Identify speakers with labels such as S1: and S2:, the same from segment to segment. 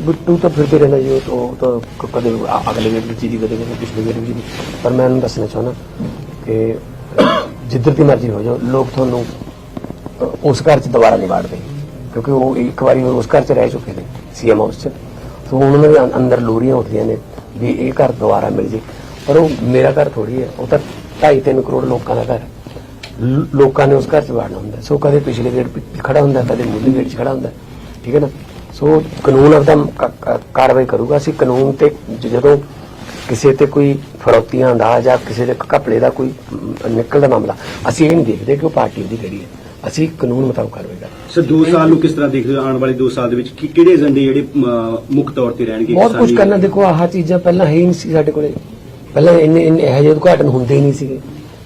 S1: ਬਿੱਟੂ ਤਾਂ ਫਿਰਦੇ ਰਹਿੰਦਾ ਜੀ ਉਹ ਤਾਂ- ਉਹ ਤਾਂ ਕ- ਕਦੇ ਅ- ਅਗਲੇ ਵੇਲੇ ਜੀ ਦੀ ਕਦੇ ਕਦੇ ਪਿਛਲੇ ਵੇਲੇ ਜੀ ਦੀ ਪਰ ਮੈਂ ਉਹਨੂੰ ਦੱਸਣਾ ਚਾਹੁੰਦਾ ਕਿ ਜਿੱਧਰ ਦੀ ਮਰਜ਼ੀ ਹੋ ਜਾਓ ਲੋਕ ਤੁਹਾਨੂੰ ਅ, ਉਸ ਘਰ 'ਚ ਦੁਬਾਰਾ ਨਹੀਂ ਵਾੜਦੇ। ਕਿਉਂਕਿ ਉਹ ਇੱਕ ਵਾਰੀ ਉਸ ਘਰ 'ਚ ਰਹਿ ਚੁੱਕੇ ਨੇ ਸੀਐਮ ਹਾਊਸ 'ਚ। ਸੋ ਉਹਨਾਂ ਦੇ ਅੰ- ਅੰਦਰ ਲੋਰੀਆਂ ਉੱਠਦੀਆਂ ਨੇ ਵੀ ਇਹ ਘਰ ਦੁਬਾਰਾ ਮਿਲ ਜੇ। ਪਰ ਉਹ ਮੇਰਾ ਘਰ ਥੋੜੀ ਹੈ ਉਹ ਤਾਂ 2.5 ਕਰੋੜ ਲੋਕਾਂ ਦਾ ਘਰ ਹੈ। ਲ- ਲੋਕਾਂ ਨੇ ਉਸ ਘਰ 'ਚ ਵੜਨਾ ਹੁੰਦਾ। ਸੋ ਕਦੇ ਪਿਛਲੇ ਗੇਟ 'ਤੇ ਖੜਾ ਹੁੰਦਾ ਕਦੇ ਮੁੱਢਲੇ ਗੇਟ 'ਚ ਖੜਾ ਹੁੰਦਾ। ਠੀਕ ਹੈ ਨਾ? ਸੋ ਕਾਨੂੰਨ ਆਪਦਾ ਕਾਰਵਾਈ ਕਰੂਗਾ। ਅਸੀਂ ਕਾਨੂੰਨ ਤੇ ਜਦੋਂ ਕਿਸੇ ਤੇ ਕੋਈ ਫਰੌਤੀਆਂ ਦਾ ਜਾਂ ਕਿਸੇ ਦੇ ਘਪਲੇ ਦਾ ਕੋਈ ਨਿਕਲਦਾ ਮਾਮਲਾ ਅਸੀਂ ਇਹ ਨਹੀਂ ਦੇਖਦੇ ਕਿ ਉਹ ਪਾਰਟੀ ਦੀ ਕਿਹੜੀ ਹੈ। ਅਸੀਂ ਕਾਨੂੰਨ ਮੁਤਾਬਕ ਕਾਰਵਾਈ ਕਰਦੇ
S2: ਸਰ 2 ਸਾਲ ਨੂੰ ਕਿਸ ਤਰ੍ਹਾਂ ਦੇਖਦੇ ਹੋ? ਆਉਣ ਵਾਲੇ 2 ਸਾਲ ਦੇ ਵਿੱਚ ਕੀ ਕਿਹੜੇ ਏਜੰਡੇ ਜਿਹੜੇ ਮੁੱਖ ਤੌਰ ਤੇ ਰਹਿਣਗੇ
S1: ਬਹੁਤ ਕੁਝ ਕਰਨਾ। ਦੇਖੋ ਆਹ ਚੀਜ਼ਾਂ ਪਹਿਲਾਂ ਹੈ ਹੀ ਨਹੀਂ ਸੀ ਸਾਡੇ ਕੋਲੇ। ਪਹਿਲਾਂ ਇੰਨੇ ਇੰਨੇ ਇਹੋ ਜਿਹੇ ਉਦਘਾਟਨ ਹੁੰਦੇ ਹੀ ਨਹੀਂ ਸੀਗੇ।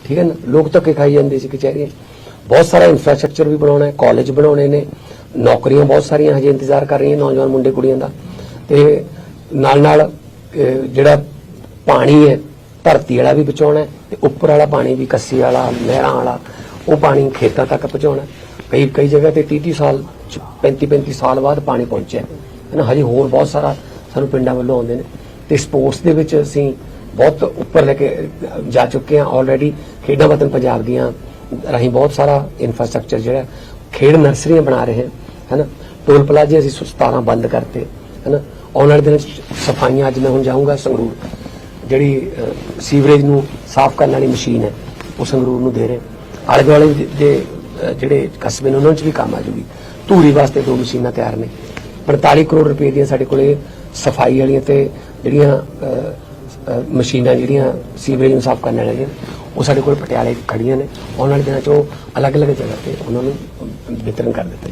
S1: ਠੀਕ ਹੈ ਨਾ? ਲੋਕ ਧੱਕੇ ਖਾਈ ਜਾਂਦੇ ਸੀ ਕਚਹਿਰੀਆਂ। ਬਹੁਤ ਸਾਰਾ ਇਨਫਰਾਸਟ੍ਰਕਚਰ ਵੀ ਬਣਾਉਣਾ ਹੈ ਕਾਲਜ ਬਣਾਉਣੇ ਨੇ। ਨੌਕਰੀਆਂ ਬਹੁਤ ਸਾਰੀਆਂ ਹਜੇ ਇੰਤਜ਼ਾਰ ਕਰ ਰਹੀਆਂ ਨੌਜਵਾਨ ਮੁੰਡੇ ਕੁੜੀਆਂ ਦਾ। ਤੇ ਨਾਲ ਨਾਲ ਜਿਹੜਾ ਪਾਣੀ ਹੈ, ਧਰਤੀ ਵਾਲਾ ਵੀ ਬਚਾਉਣਾ ਹੈ ਤੇ ਉੱਪਰ ਵਾਲਾ ਪਾਣੀ ਵੀ, ਕੱਸੀ ਵਾਲਾ, ਨਹਿਰਾਂ ਵਾਲਾ, ਉਹ ਪਾਣੀ ਖੇਤਾਂ ਤੱਕ ਪਹੁੰਚਾਉਣਾ ਕਈ ਕਈ ਜਗ੍ਹਾ ਤੇ 30 30 ਸਾਲ 35 35 ਸਾਲ ਬਾਅਦ ਪਾਣੀ ਪਹੁੰਚਿਆ ਹੈ। ਨਾ? ਹਜੇ ਹੋਰ ਬਹੁਤ ਸਾਰਾ ਸਾਨੂੰ ਪਿੰਡਾਂ ਵੱਲੋਂ ਆਉਂਦੇ ਨੇ। ਤੇ ਸਪੋਰਟਸ ਦੇ ਵਿੱਚ ਅਸੀਂ ਬਹੁਤ ਉੱਪਰ ਲੈ ਕੇ ਜਾ ਚੁੱਕੇ ਹਾਂ ਆਲਰੇਡੀ ਖੇਡਾਂ ਵਤਨ ਪੰਜਾਬ ਦੀਆਂ ਰਾਹੀਂ ਬਹੁਤ ਸਾਰਾ ਇਨਫਰਾਸਟ੍ਰਕਚਰ ਜਿਹੜਾ ਖੇਡ ਨਰਸਰੀਆਂ ਬਣਾ ਰਹੇ ਹਾਂ। ਹੈਨਾ? ਟੋਲ ਪਲਾਜ਼ੇ ਅਸੀਂ 17 ਬੰਦ ਕਰਤੇ, ਹੈਨਾ? ਆਉਣ ਵਾਲੇ ਦਿਨਾਂ 'ਚ ਸਫਾਈਆਂ ਅੱਜ ਮੈਂ ਹੁਣ ਜਾਊਂਗਾ ਸੰਗਰੂਰ। ਜਿਹੜੀ ਸੀਵਰੇਜ ਨੂੰ ਸਾਫ਼ ਕਰਨ ਵਾਲੀ ਮਸ਼ੀਨ ਹੈ, ਉਹ ਸੰਗਰੂਰ ਨੂੰ ਦੇ ਰਹੇ ਆਲੇ ਦੁਆਲੇ ਦੇ- ਜਿਹੜੇ ਕਸਬੇ ਨੇ, ਉਹਨਾਂ 'ਚ ਵੀ ਕੰਮ ਆ ਜੂਗੀ। ਧੂਰੀ ਵਾਸਤੇ ਦੋ ਮਸ਼ੀਨਾਂ ਤਿਆਰ ਨੇ। 45 ਕਰੋੜ ਰੁਪਏ ਦੀਆਂ ਸਾਡੇ ਕੋਲੇ ਸਫ਼ਾਈ ਵਾਲੀਆਂ ਤੇ ਜਿਹੜੀਆਂ ਮਸ਼ੀਨਾਂ ਜਿਹੜੀਆਂ ਸੀਵਰੇਜ ਨੂੰ ਸਾਫ਼ ਕਰਨ ਵਾਲੀਆਂ ਉਹ ਸਾਡੇ ਕੋਲ ਪਟਿਆਲੇ ਖੜੀਆਂ ਨੇ। ਆਉਣ ਵਾਲੇ ਦਿਨਾਂ 'ਚ ਉਹ ਅਲੱਗ-ਅਲੱਗ ਜਗ੍ਹਾ ਤੇ ਉਹਨਾਂ ਨੂੰ ਵਿਤਰਨ ਕਰ ਦਿੱਤੇ